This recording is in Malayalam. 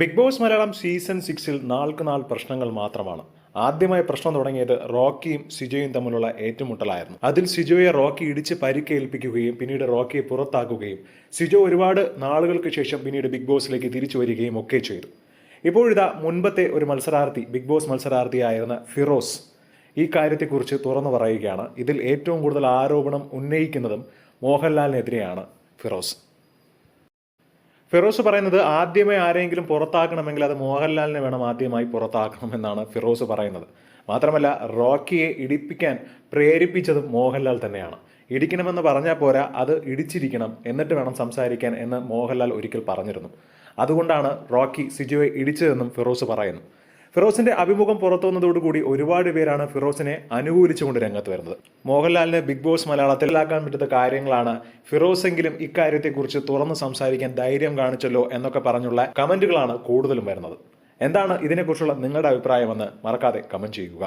ബിഗ് ബോസ് മലയാളം സീസൺ സിക്സിൽ നാൾക്ക് നാൾ പ്രശ്നങ്ങൾ മാത്രമാണ്. ആദ്യമായി പ്രശ്നം തുടങ്ങിയത് റോക്കിയും സിജോയും തമ്മിലുള്ള ഏറ്റുമുട്ടലായിരുന്നു. അതിൽ സിജോയെ റോക്കി ഇടിച്ച് പരിക്കേൽപ്പിക്കുകയും പിന്നീട് റോക്കിയെ പുറത്താക്കുകയും സിജോ ഒരുപാട് നാളുകൾക്ക് ശേഷം പിന്നീട് ബിഗ് ബോസിലേക്ക് തിരിച്ചു വരികയും ഒക്കെ ചെയ്തു. ഇപ്പോഴിതാ മുൻപത്തെ ഒരു മത്സരാർത്ഥി ബിഗ് ബോസ് മത്സരാർത്ഥിയായിരുന്ന ഫിറോസ് ഈ കാര്യത്തെക്കുറിച്ച് തുറന്നു പറയുകയാണ്. ഇതിൽ ഏറ്റവും കൂടുതൽ ആരോപണം ഉന്നയിക്കുന്നതും മോഹൻലാലിനെതിരെയാണ് ഫിറോസ്. ഫിറോസ് പറയുന്നത് ആദ്യമേ ആരെങ്കിലും പുറത്താക്കണമെങ്കിൽ അത് മോഹൻലാലിനെ വേണം ആദ്യമായി പുറത്താക്കണമെന്നാണ് ഫിറോസ് പറയുന്നത്. മാത്രമല്ല റോക്കിയെ ഇടിപ്പിക്കാൻ പ്രേരിപ്പിച്ചതും മോഹൻലാൽ തന്നെയാണ്. ഇടിക്കണമെന്ന് പറഞ്ഞാൽ പോരാ അത് ഇടിച്ചിരിക്കണം എന്നിട്ട് വേണം സംസാരിക്കാൻ എന്ന് മോഹൻലാൽ ഒരിക്കൽ പറഞ്ഞിരുന്നു. അതുകൊണ്ടാണ് റോക്കി സിജുവെ ഇടിച്ചതെന്നും ഫിറോസ് പറയുന്നു. ഫിറോസിന്റെ അഭിമുഖം പുറത്തു വന്നതോടുകൂടി ഒരുപാട് പേരാണ് ഫിറോസിനെ അനുകൂലിച്ചുകൊണ്ട് രംഗത്ത് വരുന്നത്. മോഹൻലാലിന് ബിഗ് ബോസ് മലയാളത്തിലാക്കാൻ പറ്റുന്ന കാര്യങ്ങളാണ് ഫിറോസെങ്കിലും ഇക്കാര്യത്തെക്കുറിച്ച് തുറന്ന് സംസാരിക്കാൻ ധൈര്യം കാണിച്ചല്ലോ എന്നൊക്കെ പറഞ്ഞുള്ള കമന്റുകളാണ് കൂടുതലും വരുന്നത്. എന്താണ് ഇതിനെക്കുറിച്ചുള്ള നിങ്ങളുടെ അഭിപ്രായമെന്ന് മറക്കാതെ കമന്റ് ചെയ്യുക.